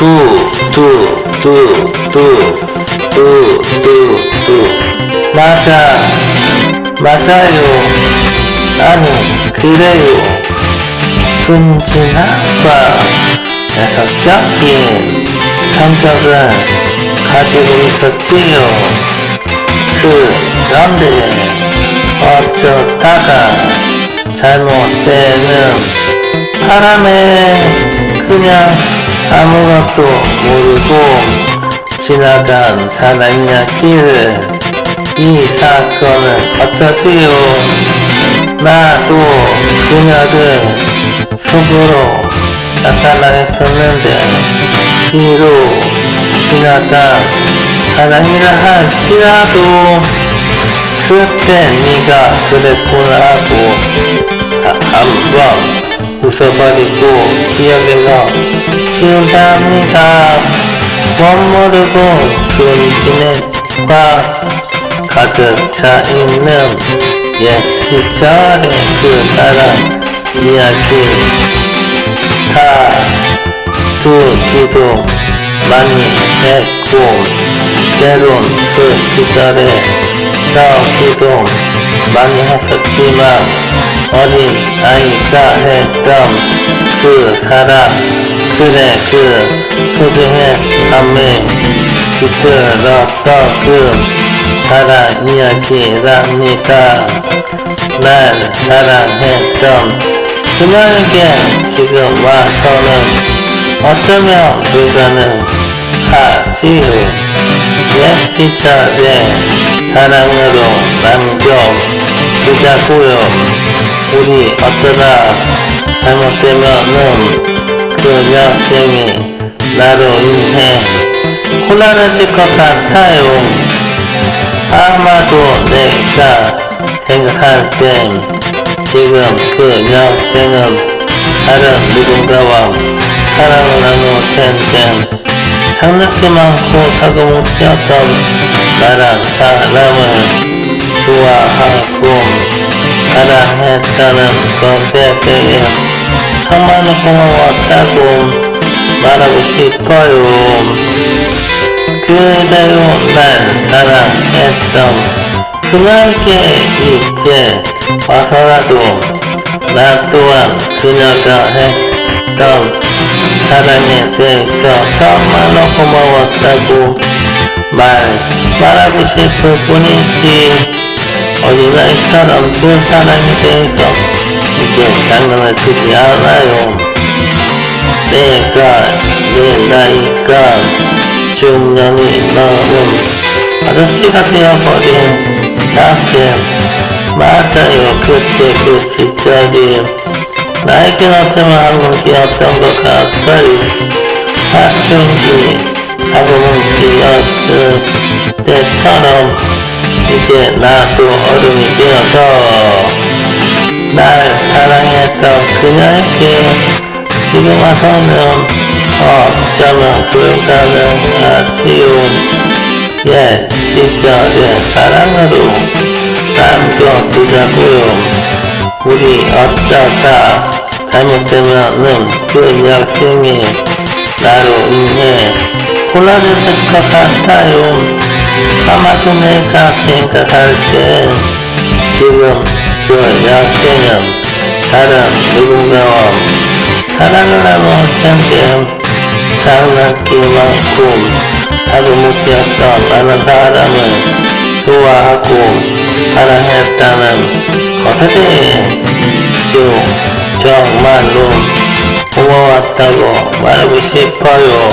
두, 두, 두, 두, 두, 두, 두. 맞아, 맞아요. 아니, 그래요. 순진함과 애석적인 성격을 가지고 있었지요. 그런데 어쩌다가 잘못되는 바람에 그냥 아무것도 모르고 지나간 사랑 이야기를 이 사건은 어쩌지요? 나도 그녀를 속으로 나타나했었는데 비록 지나간 사랑이라 할지라도 그때 네가 그랬구나 하고 다- 한번 웃어버리고 기억에서 지운답니다 멋모르고 순진함과 가득 차 있는 옛 시절의 그 사랑 이야기. 다 듣기도 많이 했고 때론 그 시절에 싸우기도 많이 했었지만 어린 아이가 했던 그 사랑 그래 그 소중함에 깃들었던 그 사랑 이야기랍니다 날 사랑했던 그녀에게 지금 와서는 어쩌면 불가능하지요. 옛 시절의 사랑으로 남겨 두자고요. 우리 어쩌다 잘못되면은 그 여생이 나로 인해 곤란해질 것 같아요. 아마도 내가 생각할 땐 지금 그 여생은 다른 누군가와 사랑을 나눌 텐데 장난기 많고 사고뭉치 였던 나란 사람을 좋아하고 사랑했다는 것에 대해 정말 고마웠다고 말하고 싶어요. 그대로 날 사랑했던 그녀에게 이제 와서라도 나 또한 그녀가 했던 사랑에 대해서 정말로 고마웠다고 말, 말하고 싶을 뿐이지. 어린아이처럼 그 사랑에 대해서 이제 장난을 치지 않아요. 내가 내 나이가 중년이 넘은 아저씨가 되어버린 나한테 맞아요. 그때 그 시절이 나에겐 어쩌면 한국이었던 것 같아요? 사춘기 사고뭉치였을 때처럼 이제 나도 어른이 되어서 날 사랑했던 그녀에게 지금 와서는 어쩌면 불가능하지요? 옛 시절의 사랑으로 남겨두자고요 우리 어쩌다 잘못되면은 그 여생이 나로 인해 곤란해질 것 같아요. 아마도 내가 생각할 때 지금 그 여생은 다른 누군가와 사랑을 나눌 텐데 장난기 많고 사고뭉치였던 많은 사람을 좋아하고 사랑했다는 어, 것에 대해 정말로 고마웠다고 말하고 싶어요.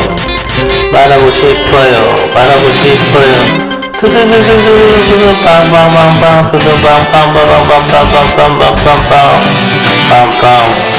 말하고 싶어요. 말하고 싶어요. 두두두두두두두 빵빵빵빵 두두 빵빵빵빵빵빵빵빵빵빵 빵빵